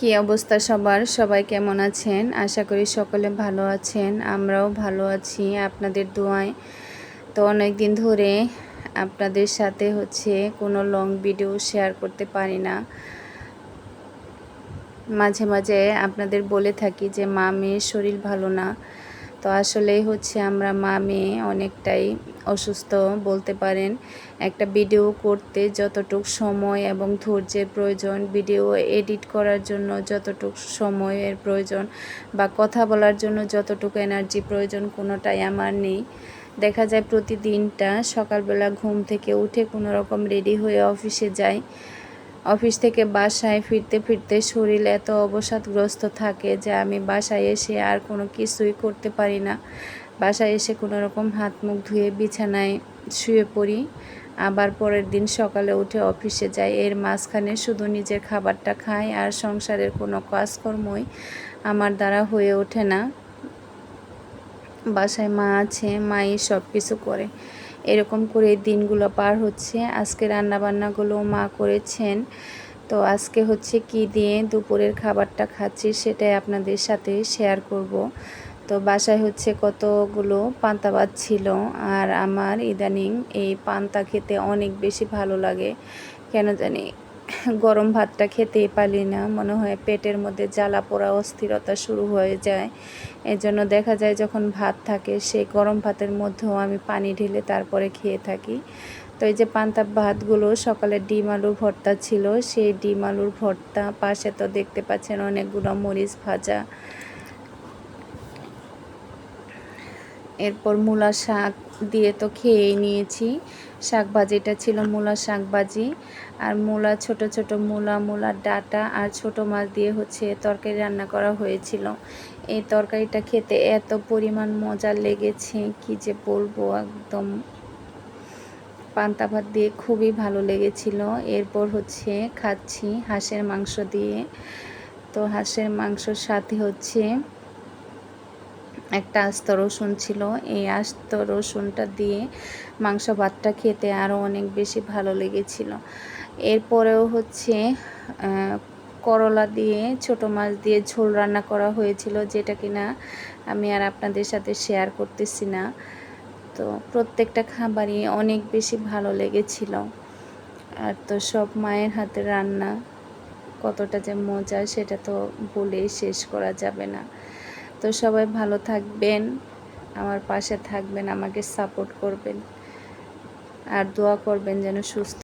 কি অবস্থা সবার? সবাই কেমন আছেন? আশা করি সকলে ভালো আছেন। আমরাও ভালো আছি আপনাদের দোয়ায়। তো অনেক দিন ধরে আপনাদের সাথে হচ্ছে কোনো লং ভিডিও শেয়ার করতে পারি না। মাঝে মাঝে আপনাদের বলে থাকি যে, মা, মেয়ের শরীর ভালো না। তো আসলেই হচ্ছে আমরা মা মেয়ে অনেকটাই অসুস্থ বলতে পারেন। একটা ভিডিও করতে যতটুক সময় এবং ধৈর্যের প্রয়োজন ভিডিও এডিট করার জন্য যতটুক সময়ের প্রয়োজন বা কথা বলার জন্য যতটুকু এনার্জি প্রয়োজন কোনোটাই আমার নেই। দেখা যায় প্রতিদিনটা সকালবেলা ঘুম থেকে উঠে কোনো রকম রেডি হয়ে অফিসে যাই। অফিস থেকে বাসায় ফিরতে ফিরতে শরীর এত অবসাদগ্রস্ত থাকে যে আমি বাসায় এসে আর কোনো কিছুই করতে পারি না। বাসায় এসে কোনো রকম হাত মুখ ধুয়ে বিছানায় শুয়ে পড়ি। আবার পরের দিন সকালে উঠে অফিসে যাই। এর মাঝখানে শুধু নিজের খাবারটা খাই আর সংসারের কোনো কাজকর্মই আমার দ্বারা হয়ে ওঠে না। বাসায় মা আছে, মাই সব কিছু করে। এরকম করে দিনগুলো পার হচ্ছে। আজকে রান্নাবান্নাগুলো মা করেছেন। তো আজকে হচ্ছে কি দিয়ে দুপুরের খাবারটা খাচ্ছি সেটাই আপনাদের সাথে শেয়ার করব। তো বাসায় হচ্ছে কতগুলো পান্তা ভাত ছিল আর আমার ইদানিং এই পান্তা খেতে অনেক বেশি ভালো লাগে। কেন জানি গরম ভাতটা খেতেই পারি না। মনে হয় পেটের মধ্যে জ্বালা পোড়া অস্থিরতা শুরু হয়ে যায়। এজন্য দেখা যায় যখন ভাত থাকে, সেই গরম ভাতের মধ্যেও আমি পানি ঢেলে তারপরে খেয়ে থাকি। তো এই যে পান্তা ভাতগুলো, সকালে ডিম আলুর ভর্তা ছিল, সেই ডিম আলুর ভর্তা পাশে তো দেখতে পাচ্ছেন অনেকগুলো মরিচ ভাজা। এরপর মূলা শাক দিয়ে তো খেয়েই নিয়েছি। শাক ভাজিটা ছিল মূলা শাক ভাজি আর মূলা, ছোট ছোট মূলা মূলার ডাটা আর ছোট মাছ দিয়ে হচ্ছে তরকারি রান্না করা হয়েছিল। এই তরকারিটা খেতে এত পরিমাণ মজা লেগেছে, কি যে বলব একদম। পান্তা ভাত দিয়ে খুবই ভালো লেগেছিল। এরপর হচ্ছে খাচ্ছি হাঁসের মাংস দিয়ে। তো হাঁসের মাংসর সাথে হচ্ছে একটা আস্ত রসুন ছিল। এই আস্ত রসুনটা দিয়ে মাংস ভাতটা খেতে আরও অনেক বেশি ভালো লেগেছিল। এরপরেও হচ্ছে করলা দিয়ে, ছোট মাছ দিয়ে ঝোল রান্না করা হয়েছিল যেটা কিনা আমি আর আপনাদের সাথে শেয়ার করতেছি না। তো প্রত্যেকটা খাবারই অনেক বেশি ভালো লেগেছিল। আর তো সব মায়ের হাতে রান্না কতটা যে মজা সেটা তো বলেই শেষ করা যাবে না। তো সবাই ভালো থাকবেন, আমার পাশে থাকবেন, আমাকে সাপোর্ট করবেন। আর দোয়া করবেন যেন সুস্থ